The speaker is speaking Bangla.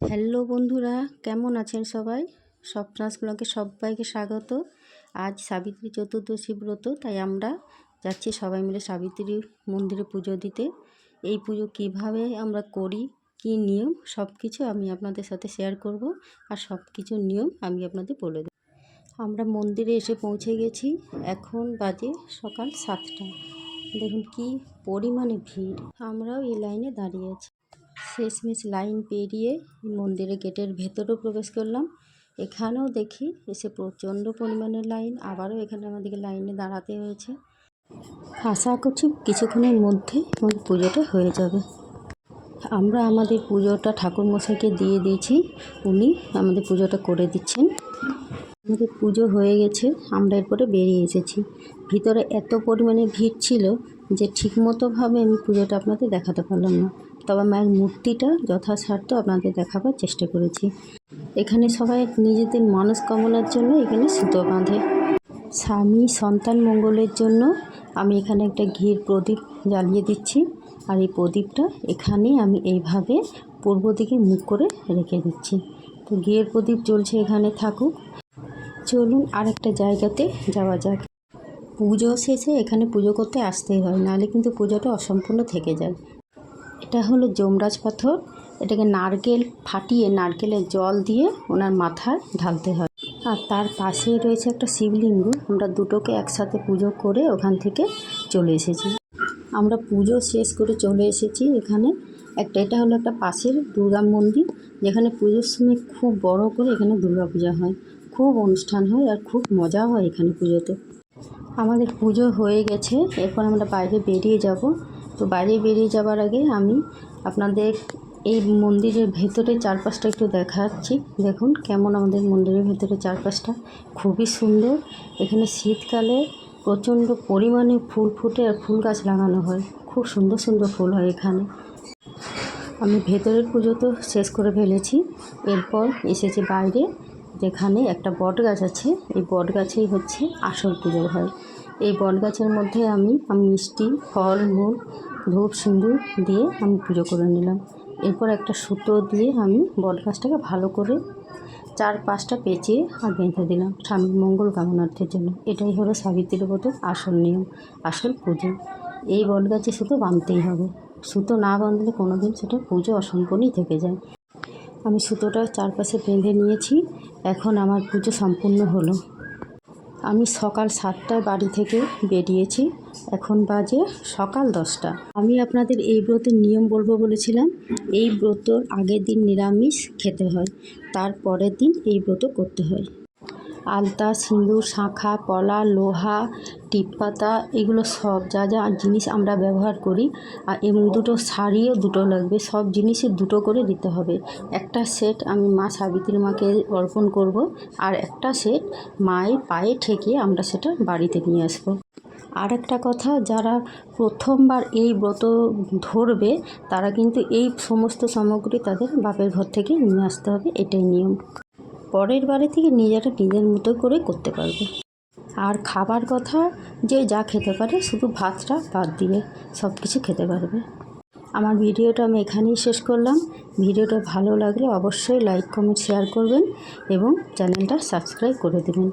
হ্যালো বন্ধুরা, কেমন আছেন সবাই? স্বপ্নাস ব্লগে সবাইকে স্বাগত। আজ সাবিত্রী চতুর্দশী ব্রত, তাই আমরা যাচ্ছি সবাই মিলে সাবিত্রী মন্দিরে পুজো দিতে। এই পুজো কীভাবে আমরা করি, কি নিয়ম সব কিছু আমি আপনাদের সাথে শেয়ার করব আর সব কিছু নিয়ম আমি আপনাদের বলে দেব। আমরা মন্দিরে এসে পৌঁছে গেছি, এখন বাজে সকাল সাতটা। দেখুন কি পরিমাণে ভিড়। আমরাও এই লাইনে দাঁড়িয়ে আছি। শেষমেশ লাইন পেরিয়ে মন্দিরের গেটের ভেতরেও প্রবেশ করলাম। এখানেও দেখি এসে প্রচণ্ড পরিমাণে লাইন, আবারও এখানে আমাদেরকে লাইনে দাঁড়াতে হয়েছে। আশা করছি কিছুক্ষণের মধ্যে আমাদের পুজোটা হয়ে যাবে। আমরা আমাদের পুজোটা ঠাকুরমশাইকে দিয়ে দিয়েছি, উনি আমাদের পুজোটা করে দিচ্ছেন। আমাদের পুজো হয়ে গেছে, আমরা এরপরে বেরিয়ে এসেছি। ভিতরে এত পরিমাণে ভিড় ছিল যে ঠিকমতোভাবে আমি পুজোটা আপনাদের দেখাতে পারলাম না। তবে মায়ের মূর্তিটা যথাসাধ্য আপনাদের দেখাবার চেষ্টা করেছি। এখানে সবাই নিজেদের মানস কামনার জন্য এখানে সুতো বাঁধে। স্বামী সন্তান মঙ্গলের জন্য আমি এখানে একটা ঘির প্রদীপ জ্বালিয়ে দিচ্ছি। আর এই প্রদীপটা এখানে আমি এইভাবে পূর্ব দিকে মুখ করে রেখে দিচ্ছি। তো ঘিয়ের প্রদীপ চলছে এখানে থাকুক। চলুন আরেকটা জায়গাতে যাওয়া যাক। পুজো শেষে এখানে পুজো করতে আসতেই হয়, নাহলে কিন্তু পুজোটা অসম্পূর্ণ থেকে যায়। এটা হলো যমরাজ পাথর। এটাকে নারকেল ফাটিয়ে নারকেলের জল দিয়ে ওনার মাথায় ঢালতে হয়। আর তার পাশেই রয়েছে একটা শিবলিঙ্গ। আমরা দুটোকে একসাথে পুজো করে ওখান থেকে চলে এসেছি। আমরা পুজো শেষ করে চলে এসেছি এখানে। একটা, এটা হলো একটা পাশের দুর্গা মন্দির, যেখানে পুজোর সময় খুব বড় করে এখানে দুর্গা পূজা হয়। খুব অনুষ্ঠান হয় আর খুব মজা হয় এখানে পুজোতে। আমাদের পুজো হয়ে গেছে। এরপর আমরা বাইরে বেরিয়ে যাব। তো বাইরে বেরিয়ে যাবার আগে আমি আপনাদের এই মন্দিরের ভেতরে চারপাশটা একটু দেখাচ্ছি। দেখুন কেমন আমাদের মন্দিরের ভেতরে চারপাশটা। খুবই সুন্দর। এখানে শীতকালে প্রচণ্ড পরিমাণে ফুল ফুটে আর ফুল গাছ লাগানো হয়। খুব সুন্দর সুন্দর ফুল হয় এখানে। আমি ভেতরের পুজো তো শেষ করে ফেলেছি। এরপর এসেছি বাইরে যেখানে একটা বট গাছ আছে। এই বট গাছেই হচ্ছে আসল পুজো হয় এই বট গাছের মধ্যে আমি আমি মিষ্টি, ফল, মূল, ধূপ, সিঁদুর দিয়ে আমি পুজো করে নিলাম। এরপর একটা সুতো দিয়ে আমি বট গাছটাকে ভালো করে চার পাঁচটা পেঁচিয়ে আর বেঁধে দিলাম। স্বামীর মঙ্গল কামনার্থের জন্য। এটাই হলো সাবিত্রীর ব্রতের আসল নিয়ম, আসল পুজো। এই বট গাছে সুতো বাঁধতেই হবে। সুতো না বাঁধলে কোনো দিন সেটা পুজো অসম্পূর্ণই থেকে যায়। আমি সুতোটা চারপাশে বেঁধে নিয়েছি। এখন আমার পুজো সম্পূর্ণ হলো। আমি সকাল সাতটায় বাড়ি থেকে বেরিয়েছি। এখন বাজে সকাল দশটা। আমি আপনাদের এই ব্রতের নিয়ম বলব বলেছিলাম, এই ব্রত আগের দিন নিরামিষ খেতে হয়, তার পরের দিন এই ব্রত করতে হয়। আলতা, সিঁদুর, শাঁখা, পলা, লোহা, টিপপাতা, এগুলো সব যা যা জিনিস আমরা ব্যবহার করি আর এবং দুটো শাড়িও দুটো লাগবে। সব জিনিসই দুটো করে দিতে হবে। একটা সেট আমি মা সাবিত্রী মাকে অর্পণ করব, আর একটা সেট মায়ের পায়ে ঠেকিয়ে আমরা সেটা বাড়িতে নিয়ে আসব। আর একটা কথা, যারা প্রথমবার এই ব্রত ধরবে, তারা কিন্তু এই সমস্ত সামগ্রী তাদের বাপের ঘর থেকে নিয়ে আসতে হবে, এটাই নিয়ম। পরের বারে থেকে নিজেরা নিজের মতো করে করতে পারবে। আর খাবার কথা, যে যা খেতে পারে, শুধু ভাতটা বাদ দিয়ে সব কিছু খেতে পারবে। আমার ভিডিওটা আমি এখানেই শেষ করলাম। ভিডিওটা ভালো লাগলে অবশ্যই লাইক কমেন্ট শেয়ার করবেন এবং চ্যানেলটা সাবস্ক্রাইব করে দেবেন।